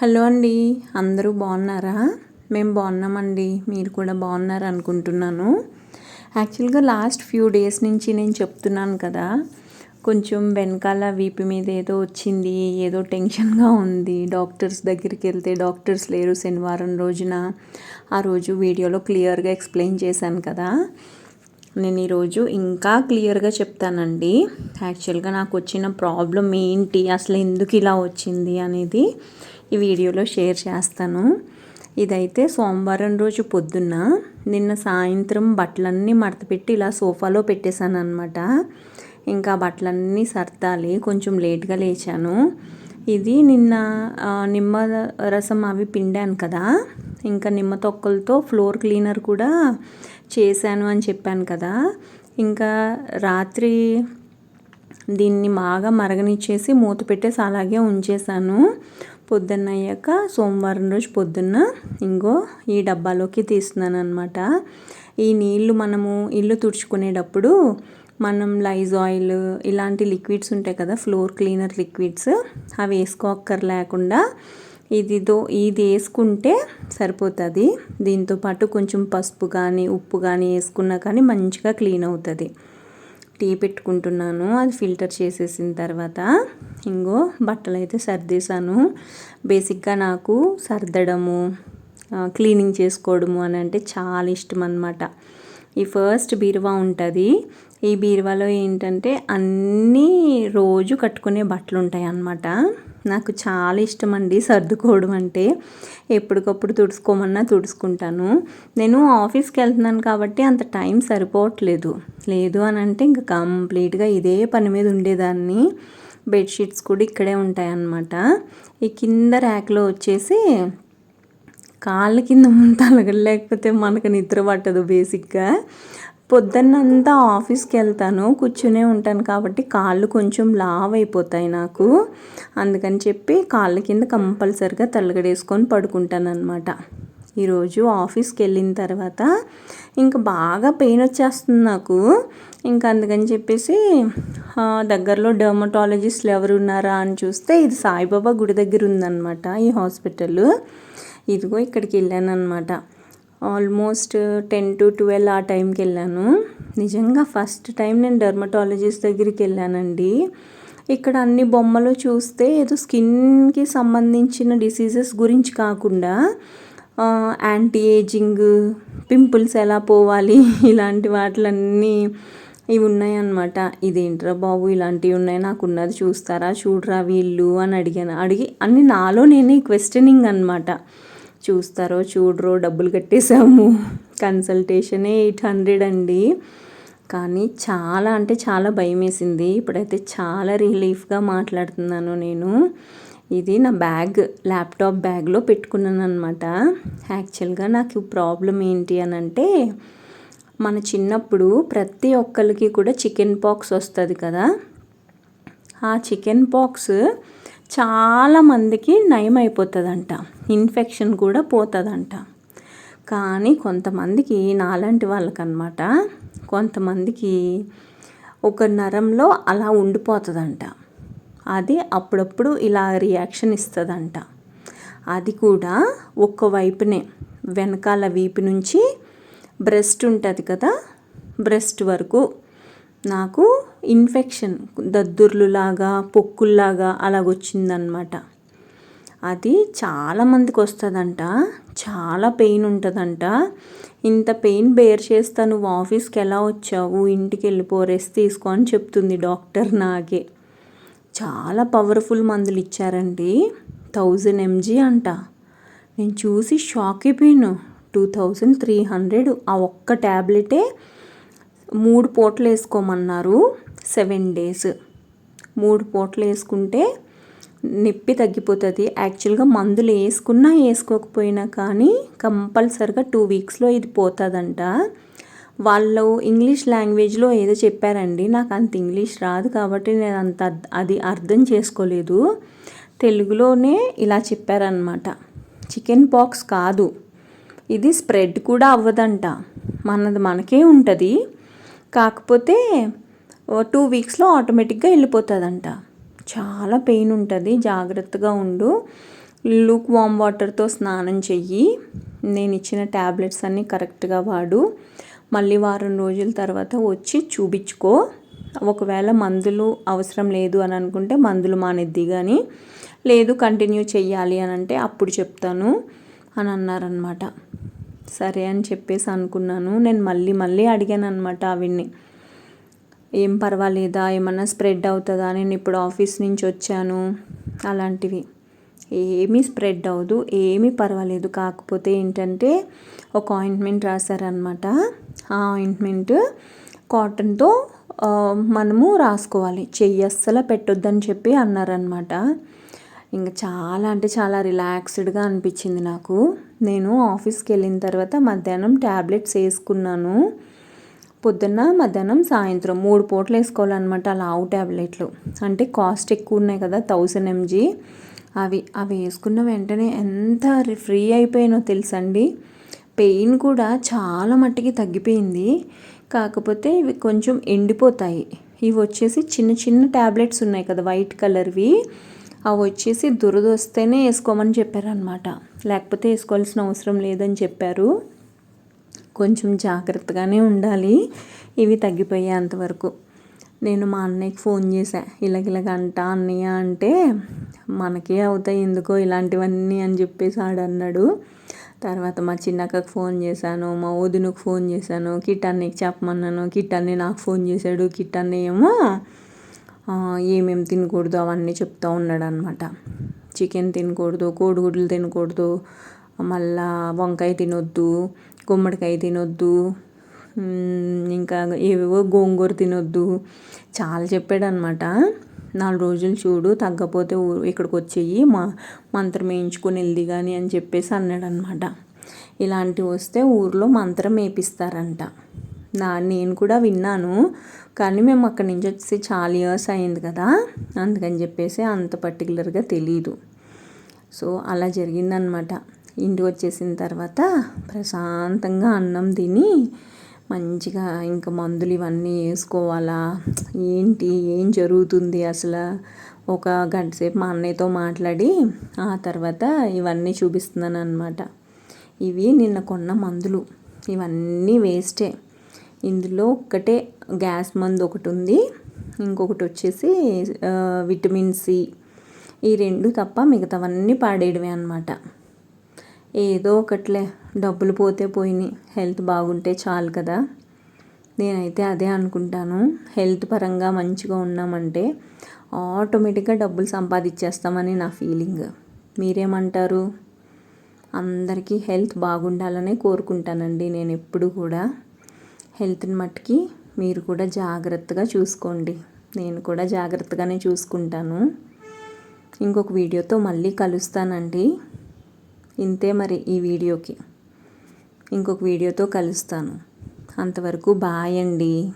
Hello అండి అందరూ బాగున్నారా? మేము బాగున్నామండి మీరు కూడా బాగున్నారు అనుకుంటున్నాను. యాక్చువల్గా లాస్ట్ ఫ్యూ డేస్ నుంచి నేను చెప్తున్నాను కదా కొంచెం వెనకాల వీపు మీద ఏదో వచ్చింది ఏదో టెన్షన్గా ఉంది. డాక్టర్స్ దగ్గరికి వెళ్తే డాక్టర్స్ లేరు శనివారం రోజున. ఆ రోజు వీడియోలో క్లియర్గా ఎక్స్ప్లెయిన్ చేశాను కదా. నేను ఈరోజు ఇంకా క్లియర్గా చెప్తానండి. యాక్చువల్గా నాకు వచ్చిన ప్రాబ్లం ఏంటి అసలు ఎందుకు ఇలా వచ్చింది అనేది ఈ వీడియోలో షేర్ చేస్తాను. ఇదైతే సోమవారం రోజు పొద్దున్న నిన్న సాయంత్రం బట్టలన్నీ మడతపెట్టి ఇలా సోఫాలో పెట్టేశాను అనమాట ఇంకా బట్టలన్నీ సర్దాలి కొంచెం లేట్గా లేచాను. ఇది నిన్న నిమ్మ రసం అవి పిండాను కదా. ఇంకా నిమ్మ తొక్కలతో ఫ్లోర్ క్లీనర్ కూడా చేశాను అని చెప్పాను కదా. ఇంకా రాత్రి దీన్ని బాగా మరగనిచ్చేసి మూత పెట్టేసి అలాగే ఉంచేసాను పొద్దున్న అయ్యాక సోమవారం రోజు పొద్దున్న ఇంకో ఈ డబ్బాలోకి తీస్తున్నాను అనమాట ఈ నీళ్ళు మనము ఇల్లు తుడుచుకునేటప్పుడు మనం లైజ్ ఆయిల్ ఇలాంటి లిక్విడ్స్ ఉంటాయి కదా ఫ్లోర్ క్లీనర్ లిక్విడ్స్ అవి వేసుకోక్కర్ లేకుండా ఇదితో ఇది వేసుకుంటే సరిపోతుంది. దీంతోపాటు కొంచెం పసుపు కానీ ఉప్పు కానీ వేసుకున్నా కానీ మంచిగా క్లీన్ అవుతుంది. టీ పెట్టుకుంటున్నాను. అది ఫిల్టర్ చేసేసిన తర్వాత ఇంకో బట్టలు అయితే సర్దేశాను. బేసిక్గా నాకు సర్దడము క్లీనింగ్ చేసుకోవడము అని అంటే చాలా ఇష్టం అనమాట ఈ ఫస్ట్ బీరువా ఉంటుంది. ఈ బీరువాలో ఏంటంటే అన్నీ రోజు కట్టుకునే బట్టలు ఉంటాయి అన్నమాట. నాకు చాలా ఇష్టం అండి సర్దుకోవడం అంటే. ఎప్పటికప్పుడు తుడుచుకోమన్నా తుడుచుకుంటాను. నేను ఆఫీస్కి వెళ్తున్నాను కాబట్టి అంత టైం సరిపోవట్లేదు. లేదు అని అంటే ఇంకా కంప్లీట్గా ఇదే పని మీద ఉండేదాన్ని. బెడ్షీట్స్ కూడా ఇక్కడే ఉంటాయన్నమాట. ఈ కింద ర్యాక్లో వచ్చేసి కాళ్ళ కింద తలగలేకపోతే మనకు నిద్ర పట్టదు బేసిక్గా పొద్దున్నంతా ఆఫీస్కి వెళ్తాను కూర్చునే ఉంటాను కాబట్టి కాళ్ళు కొంచెం లావ్ అయిపోతాయి నాకు. అందుకని చెప్పి కాళ్ళ కింద కంపల్సరిగా తలగడేసుకొని పడుకుంటాను అనమాట ఈరోజు ఆఫీస్కి వెళ్ళిన తర్వాత ఇంకా బాగా పెయిన్ వచ్చేస్తుంది నాకు. ఇంకా అందుకని చెప్పేసి దగ్గరలో డర్మటాలజిస్ట్లు ఎవరు ఉన్నారా అని చూస్తే ఇది సాయిబాబా గుడి దగ్గర ఉందన్నమాట ఈ హాస్పిటల్. ఇదిగో ఇక్కడికి వెళ్ళాను అనమాట ఆల్మోస్ట్ టెన్ టు ట్వెల్వ్ ఆ టైంకి వెళ్ళాను. నిజంగా ఫస్ట్ టైం నేను డర్మటాలజిస్ట్ దగ్గరికి వెళ్ళానండి. ఇక్కడ అన్ని బొమ్మలు చూస్తే ఏదో స్కిన్కి సంబంధించిన డిసీజెస్ గురించి కాకుండా యాంటీ ఏజింగ్ పింపుల్స్ ఎలా పోవాలి ఇలాంటి వాటిలన్నీ ఇవి ఉన్నాయన్నమాట. ఇదేంట్రా బాబు ఇలాంటివి ఉన్నాయి నాకు ఉన్నది చూస్తారా చూడరా వీళ్ళు అని అడిగాను. అడిగి అన్ని నాలో నేనే క్వశ్చనింగ్ అనమాట చూస్తారో చూడరో డబ్బులు కట్టేశాము. కన్సల్టేషనే ఎయిట్ హండ్రెడ్ అండి. కానీ చాలా అంటే చాలా భయం వేసింది ఇప్పుడైతే చాలా రిలీఫ్గా మాట్లాడుతున్నాను నేను. ఇది నా బ్యాగ్ ల్యాప్టాప్ బ్యాగ్లో పెట్టుకున్నాను అనమాట యాక్చువల్గా నాకు ప్రాబ్లం ఏంటి అని అంటే మన చిన్నప్పుడు ప్రతి ఒక్కరికి కూడా చికెన్ పాక్స్ వస్తుంది కదా. ఆ చికెన్ పాక్స్ చాలామందికి నయం అయిపోతుందంట. ఇన్ఫెక్షన్ కూడా పోతుందంట. కానీ కొంతమందికి నాలాంటి వాళ్ళకనమాట కొంతమందికి ఒక నరంలో అలా ఉండిపోతుందంట. అది అప్పుడప్పుడు ఇలా రియాక్షన్ ఇస్తుందంట. అది కూడా ఒక్క వైపునే వెనకాల వీపు నుంచి బ్రెస్ట్ ఉంటుంది కదా బ్రెస్ట్ వరకు నాకు ఇన్ఫెక్షన్ దద్దుర్లులాగా పొక్కుల్లాగా అలాగొచ్చిందనమాట అది చాలామందికి వస్తుందంట చాలా పెయిన్ ఉంటుందంట. ఇంత పెయిన్ బేర్ చేస్తా నువ్వు ఆఫీస్కి ఎలా వచ్చావు ఇంటికి వెళ్ళిపో రెస్ట్ తీసుకో అని చెప్తుంది డాక్టర్ నాగే. చాలా పవర్ఫుల్ మందులు ఇచ్చారండి. థౌజండ్ ఎంజీ అంట. నేను చూసి షాక్ అయిపోయాను. టూ థౌజండ్ త్రీ హండ్రెడ్ ఆ ఒక్క ట్యాబ్లెటే మూడు పూటలు వేసుకోమన్నారు. Seven days. మూడు పూటలు వేసుకుంటే నొప్పి తగ్గిపోతుంది. యాక్చువల్గా మందులు వేసుకున్నా వేసుకోకపోయినా కానీ కంపల్సరిగా టూ వీక్స్లో ఇది పోతుందంట. వాళ్ళు ఇంగ్లీష్ లాంగ్వేజ్లో ఏదో చెప్పారండి నాకు అంత ఇంగ్లీష్ రాదు కాబట్టి నేను అంత అది అర్థం చేసుకోలేదు. తెలుగులోనే ఇలా చెప్పారనమాట చికెన్ పాక్స్ కాదు ఇది స్ప్రెడ్ కూడా అవ్వదంట. మనది మనకే ఉంటుంది. కాకపోతే టూ వీక్స్లో ఆటోమేటిక్గా వెళ్ళిపోతుందంట. చాలా పెయిన్ ఉంటుంది జాగ్రత్తగా ఉండు. లూక్ వామ్ వాటర్తో స్నానం చెయ్యి. నేను ఇచ్చిన ట్యాబ్లెట్స్ అన్నీ కరెక్ట్గా వాడు. మళ్ళీ వారం రోజుల తర్వాత వచ్చి చూపించుకో. ఒకవేళ మందులు అవసరం లేదు అని అనుకుంటే మందులు మానేద్ది కానీ లేదు కంటిన్యూ చెయ్యాలి అని అంటే అప్పుడు చెప్తాను అని అన్నారనమాట సరే అని చెప్పేసి అనుకున్నాను. నేను మళ్ళీ మళ్ళీ అడిగాను అనమాట ఆవిడ్ని. ఏం పర్వాలేదా? ఏమన్నా స్ప్రెడ్ అవుతుందా? నేను ఇప్పుడు ఆఫీస్ నుంచి వచ్చాను. అలాంటివి. ఏమీ స్ప్రెడ్ అవ్వదు ఏమీ పర్వాలేదు. కాకపోతే ఏంటంటే ఒక ఆయింట్మెంట్ రాశారనమాట ఆ ఆయింట్మెంట్ కాటన్తో మనము రాసుకోవాలి. చెయ్యి అస్సలు పెట్టొద్దని చెప్పి అన్నారనమాట ఇంకా చాలా అంటే చాలా రిలాక్స్డ్గా అనిపించింది నాకు. నేను ఆఫీస్కి వెళ్ళిన తర్వాత మధ్యాహ్నం ట్యాబ్లెట్స్ వేసుకున్నాను. పొద్దున్న మధ్యాహ్నం సాయంత్రం మూడు పూటలు వేసుకోవాలన్నమాట లావు ట్యాబ్లెట్లు అంటే కాస్ట్ ఎక్కువ ఉన్నాయి కదా థౌజండ్ ఎంజీ. అవి అవి వేసుకున్న వెంటనే ఎంత ఫ్రీ అయిపోయానో తెలుసండి. పెయిన్ కూడా చాలా మట్టికి తగ్గిపోయింది. కాకపోతే ఇవి కొంచెం ఎండిపోతాయి. ఇవి వచ్చేసి చిన్న చిన్న ట్యాబ్లెట్స్ ఉన్నాయి కదా వైట్ కలర్వి. అవి వచ్చేసి దురద వస్తేనే వేసుకోమని చెప్పారనమాట లేకపోతే వేసుకోవాల్సిన అవసరం లేదని చెప్పారు. కొంచెం జాగ్రత్తగానే ఉండాలి. ఇవి తగ్గిపోయేంతవరకు నేను మా అన్నయ్యకి ఫోన్ చేశా. ఇలాగ అంట అన్నయ్య అంటే మనకే అవుతాయి ఎందుకో ఇలాంటివన్నీ అని చెప్పేసి ఆడన్నాడు తర్వాత మా చిన్నక్కకు ఫోన్ చేశాను మా వదినకు ఫోన్ చేశాను. కిట్టన్నయ్యకి చెప్పమన్నాను. కిట్టన్నయ్య నాకు ఫోన్ చేశాడు. కిట్టన్నయ్య ఏమో ఏమేమి తినకూడదు అవన్నీ చెప్తూ ఉన్నాడు అనమాట చికెన్ తినకూడదు కోడిగుడ్లు తినకూడదు మళ్ళా వంకాయ తినొద్దు గుమ్మడికాయ తినొద్దు ఇంకా ఏవేవో గోంగూర తినొద్దు. చాలా చెప్పాడు అనమాట నాలుగు రోజులు చూడు తగ్గపోతే ఇక్కడికి వచ్చేయి మా మంత్రం వేయించుకొని వెళ్ళి కానీ అని చెప్పేసి అన్నాడు అనమాట ఇలాంటివి వస్తే ఊర్లో మంత్రం వేపిస్తారంట. నా నేను కూడా విన్నాను. కానీ మేము అక్కడి నుంచి వచ్చి చాలా ఇయర్స్ అయింది కదా అందుకని చెప్పేసి అంత పర్టికులర్గా తెలీదు. సో అలా జరిగిందనమాట ఇంటికి వచ్చేసిన తర్వాత ప్రశాంతంగా అన్నం తిని మంచిగా ఇంకా మందులు ఇవన్నీ వేసుకోవాలా? ఏంటి? ఏం జరుగుతుంది అసలు? ఒక గంట సేపు మా అన్నయ్యతో మాట్లాడి ఆ తర్వాత ఇవన్నీ చూపిస్తున్నాను అనమాట ఇవి నిన్న కొన్న మందులు. ఇవన్నీ వేస్టే. ఇందులో ఒక్కటే గ్యాస్ మందు ఒకటి ఉంది ఇంకొకటి వచ్చేసి విటమిన్ సి. ఈ రెండు తప్ప మిగతావన్నీ పాడేయడమే అనమాట ఏదో ఒకట్లే. డబ్బులు పోతే పోయినాయి హెల్త్ బాగుంటే చాలు కదా. నేనైతే అదే అనుకుంటాను. హెల్త్ పరంగా మంచిగా ఉన్నామంటే ఆటోమేటిక్గా డబ్బులు సంపాదించేస్తామని నా ఫీలింగ్. మీరేమంటారు? అందరికీ హెల్త్ బాగుండాలనే కోరుకుంటానండి నేను ఎప్పుడు కూడా. హెల్త్ని మట్టుకి మీరు కూడా జాగ్రత్తగా చూసుకోండి. నేను కూడా జాగ్రత్తగానే చూసుకుంటాను. ఇంకొక వీడియోతో మళ్ళీ కలుస్తానండి. ఇంతే మరి ఈ వీడియోకి. ఇంకొక వీడియోతో కలుస్తాను. అంతవరకు బాయ్ అండి.